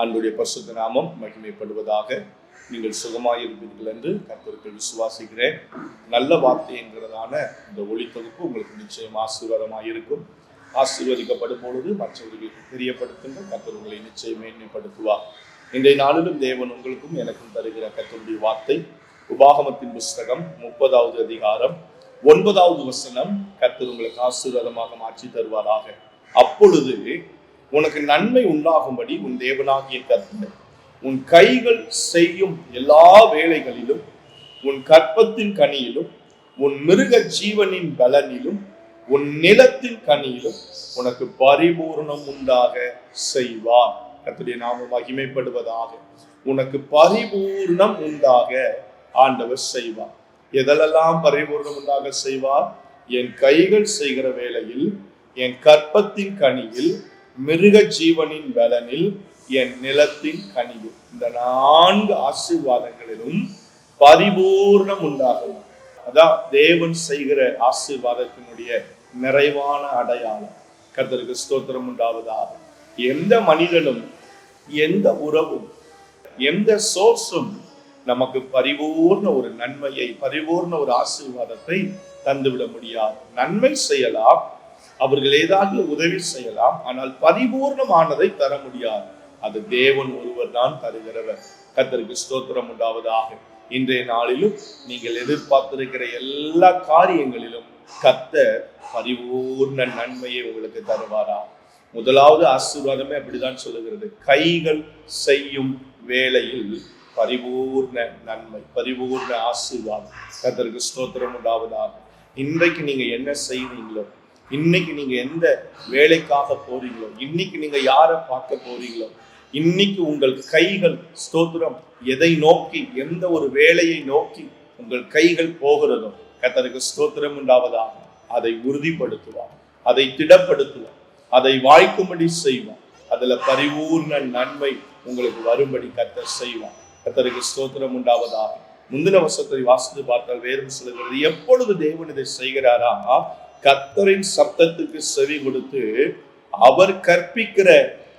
ஆண்டுடைய பரிசுத்த நாமம் மகிமைப்படுவதாக நீங்கள் சுகமாயிருப்பீர்கள் என்று கர்த்தருக்கு விசுவாசிக்கிறேன். நல்ல வார்த்தை என்கிறதான இந்த ஒளித்தொகுப்பு உங்களுக்கு நிச்சயம் ஆசீர்வாதமாக இருக்கும் ஆசீர்வதிக்கப்படும் பொழுது மற்றவர்களுக்கு தெரியப்படுத்துங்க கத்தர் உங்களை நிச்சயம் மேன்மைப்படுத்துவார். இன்றைய நாளிலும் தேவன் உங்களுக்கும் எனக்கும் தருகிற கர்த்தருடைய வார்த்தை உபாகமத்தின் புஸ்தகம் முப்பதாவது அதிகாரம் ஒன்பதாவது வசனம் கத்தர் உங்களுக்கு ஆசீர்வாதமாக மாற்றி தருவாராக. அப்பொழுது உனக்கு நன்மை உண்டாகும்படி உன் தேவனாகிய கர்த்தர் உன் கைகள் செய்யும் எல்லா வேலைகளிலும் உன் கற்பத்தின் கனியிலும் உன் மிருக ஜீவனின் பலனிலும் உன் நிலத்தின் கனியிலும் உனக்கு பரிபூர்ணம் உண்டாக செய்வார். கத்துடைய நாம மகிமைப்படுவதாக. உனக்கு பரிபூர்ணம் உண்டாக ஆண்டவர் செய்வார். எதெல்லாம் பரிபூர்ணம் உண்டாக செய்வார்? என் கைகள் செய்கிற வேளையில் என் கற்பத்தின் கனியில் மிருக ஜீவனின் பலனில் என் நிலத்தின் கனிவு. இந்த நான்கு ஆசீர்வாதங்களிலும் பரிபூர்ணம் உண்டாகும். அதான் தேவன் செய்கிற ஆசீர்வாதத்தினுடைய நிறைவான அடையாளம். கத்தருக்கு ஸ்தோத்திரம் உண்டாவதாக. எந்த மனிதனும் எந்த உறவும் எந்த சோர்ஸும் நமக்கு பரிபூர்ண ஒரு நன்மையை பரிபூர்ண ஒரு ஆசீர்வாதத்தை தந்துவிட முடியாது. நன்மை செய்யலாம் அவர்கள் ஏதாவது உதவி செய்யலாம் ஆனால் பரிபூர்ணமானதை தர முடியாது. அது தேவன் ஒருவர் தான் தருகிறவர். கத்தருக்கு ஸ்தோத்திரம் உண்டாவதாக. இன்றைய நாளிலும் நீங்கள் எதிர்பார்த்திருக்கிற எல்லா காரியங்களிலும் கத்த பரிபூர்ண நன்மையை உங்களுக்கு தருவாரா? முதலாவது ஆசீர்வாதமே அப்படிதான் சொல்லுகிறது. கைகள் செய்யும் வேளையில் பரிபூர்ண நன்மை பரிபூர்ண ஆசீர்வாதம். கர்த்தருக்கு ஸ்தோத்திரம் உண்டாவதாக. இன்றைக்கு நீங்க என்ன செய்வீங்களோ இன்னைக்கு நீங்க எந்த வேலைக்காக போறீங்களோ இன்னைக்கு நீங்க யாரை பார்க்க போறீங்களோ இன்னைக்கு உங்கள் கைகள் ஸ்தோத்திரம் எதை நோக்கி எந்த ஒரு வேலையை நோக்கி உங்கள் கைகள் போகிறதோ கர்த்தருக்கு ஸ்தோத்திரம் உண்டாவதாக அதை உறுதிப்படுத்துவார் அதை திடப்படுத்துவார் அதை வாய்க்கும்படி செய்வார். அதுல பரிபூர்ண நன்மை உங்களுக்கு வரும்படி கத்தர் செய்வார். கத்தருக்கு ஸ்தோத்திரம் உண்டாவதாக. முந்தின வருஷத்தை வாசித்து பார்த்தால் வேறும் சொல்லுகிறது எப்பொழுது தேவன் இதை செய்கிறாரா? கத்தரின் சப்தத்துக்கு செவி கொடுத்து அவர் கற்பிக்கிற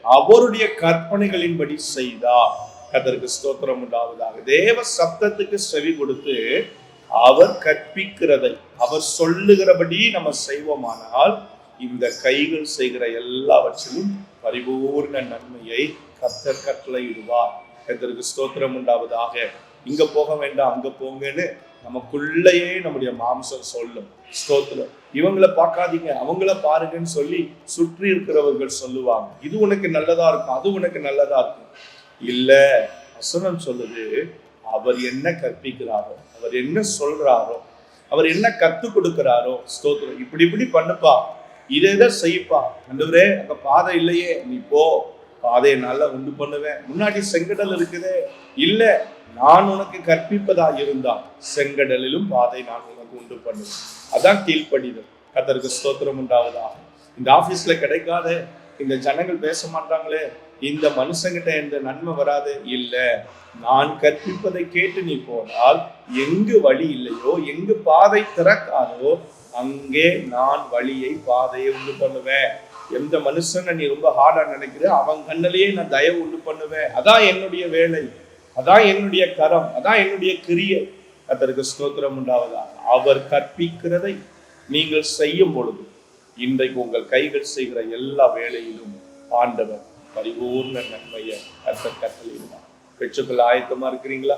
அவருடைய கற்பனைகளின்படி செய்தார். கத்தருக்கு ஸ்தோத்திரம் உண்டாவதாக. தேவ சப்தத்துக்கு செவி கொடுத்து அவர் கற்பிக்கிறதை அவர் சொல்லுகிறபடி நம்ம செய்வோமானால் இந்த கைகள் செய்கிற எல்லாவற்றிலும் பரிபூர்ண நன்மையை கத்தர் கட்டளையிடுவார். கத்தருக்கு ஸ்தோத்திரம் உண்டாவதாக. இங்க போக வேண்டாம் அங்க போங்கன்னு நமக்குள்ளேயே நம்முடைய மாம்சம் சொல்லும் ஸ்தோத்திரம். இவங்களை பார்க்காதீங்க அவங்கள பாருங்கன்னு சொல்லி சுற்றி இருக்கிறவர்கள் சொல்லுவாங்க. இது உனக்கு நல்லதா இருக்கும் அது உனக்கு நல்லதா இருக்கும். இல்ல வசனம் சொல்லுது அவர் என்ன கற்பிக்கிறாரோ அவர் என்ன சொல்றாரோ அவர் என்ன கத்து கொடுக்கிறாரோ ஸ்தோத்திரம். இப்படி இப்படி பண்ணுப்பா. இதை இதை செய்ப்பா. அந்தவரே அந்த பாதை இல்லையே நீ போ. பாதையை நல்லா உண்டு பண்ணுவேன். முன்னாடி செங்கடல் இருக்குதே. இல்லை நான் உனக்கு கற்பிப்பதா இருந்தால் செங்கடலிலும் பாதை நான் உனக்கு உண்டு பண்ணுவேன். அதான் கீழ்ப்படிதல். கத்தருக்கு ஸ்தோத்திரம் உண்டாவதாக. இந்த ஆபீஸ்ல கிடைக்காத. இந்த ஜனங்கள் பேச மாட்டாங்களே. இந்த மனுஷங்கிட்ட எந்த நன்மை வராது. இல்ல நான் கற்பிப்பதை கேட்டு நீ போனால் எங்கு வழி இல்லையோ எங்கு பாதை திறக்காதோ அங்கே நான் வழியை பாதையை உண்டு பண்ணுவேன். எந்த மனுஷனை நீ ரொம்ப ஹார்டா நினைக்கிற? அவன் கண்ணிலேயே நான் தயவு உண்டு பண்ணுவேன். அதான் என்னுடைய வேலை. அதான் என்னுடைய கரம் அதான் என்னுடைய கிரியை அதற்கு ஸ்தோத்திரம் உண்டாவதா அவர் கற்பிக்கிறதை நீங்கள் செய்யும் பொழுது இன்றைக்கு உங்கள் கைகள் செய்கிற எல்லா வேலையிலும் ஆண்டவர் பரிபூர்ண நன்மையை கர்த்தர் கட்டளையிடுவார் பெற்றுக்கொள்ள ஆயத்தமா இருக்கிறீங்களா?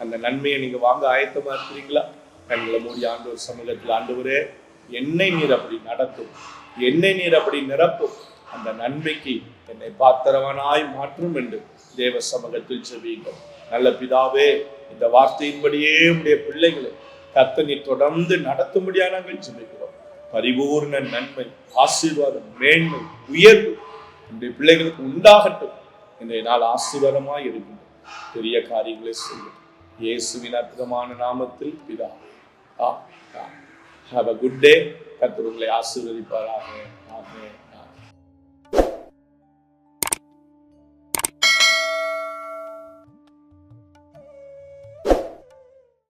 அந்த நன்மையை நீங்க வாங்க ஆயத்தமா இருக்கிறீங்களா? கண்களை மூடி ஆண்டவர் சமூகத்தில் ஆண்டவரே என்னை நீர் அப்படி நடத்தும் என்னை நீர் அப்படி நிரப்பும். அந்த நன்மைக்கு என்னை பாத்திரவனாய் மாற்றும் என்று தேவ சமூகத்தில் செவியுங்கள் நல்ல பிதாவே இந்த வார்த்தையின்படியே உடைய பிள்ளைகளை கத்தனை தொடர்ந்து நடத்தும்படியா நாங்கள் ஜெபிக்கிறோம். பரிபூர்ண நன்மை ஆசீர்வாதம் மேன்மை உயர்வு நம்முடைய பிள்ளைகளுக்கு உண்டாகட்டும். இன்றைய நாள் ஆசீர்வாதமாய் இருக்கும் பெரிய காரியங்களை செய்யும் இயேசுவின் அற்புதமான நாமத்தில் பிதா. ஆ ஹாவ் அ குட் டே கத்தர் உங்களை ஆசீர்வதிப்பாராக.